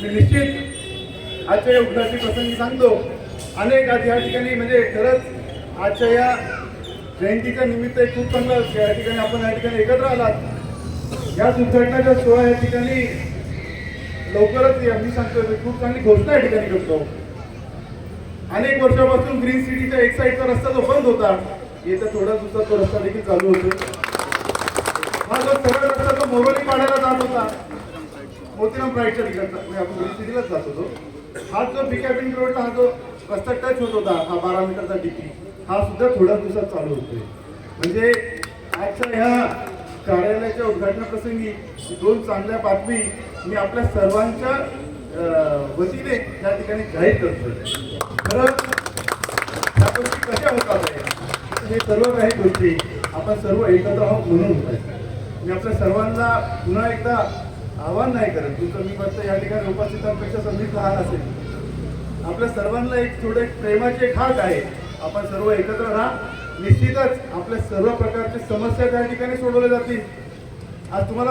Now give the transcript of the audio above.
मी निश्चित आजच्या या उद्घाटन प्रसंगी सांगतो अनेक आज या ठिकाणी म्हणजे खरंच आजच्या या जयंतीच्या निमित्त एक खूप चांगलं या ठिकाणी आपण या ठिकाणी एकत्र आलात. या उद्घाटनाच्या सोहळा या ठिकाणी लवकरच मी सांगतो मी खूप चांगली घोषणा या ठिकाणी करतो. अनेक वर्षापासून ग्रीन सिटीच्या एक साईडचा रस्ता जो बंद होता येत्या थोडा दिवसात तो रस्ता देखील चालू होतो. हा जो सरळ रस्ता तो मोरोली पाण्याला जात होता मोतीराम प्राईडच्या ठिकाणचा म्हणजे सिटीलाच जात होतो. हा जो बिकाबिन रोडला हा जो रस्ता टच होत होता हा बारा मीटरचा डिपी हा सुद्धा थोड्या दिवसात चालू होतोय. म्हणजे आजच्या ह्या कार्यालयाच्या उद्घाटनाप्रसंगी दोन चांगल्या बातमी मी आपल्या सर्वांच्या वतीने या ठिकाणी जाहीर करतोय. खरं त्या गोष्टी कशा होतात हे सर्व काही गोष्टी आपण सर्व एकत्र आहोत म्हणून होत आहेत. मी आपल्या सर्वांना पुन्हा एकदा आवाहन नाही करत. तू कमी फक्त या ठिकाणी उपस्थितांपेक्षा संधी लहान असेल. आपल्या सर्वांना एक थोडं एक प्रेमाची एक हात आहे. आपण सर्व एकत्र राहा. निश्चितच आपल्या सर्व प्रकारच्या समस्या त्या ठिकाणी सोडवल्या जातील. आज तुम्हाला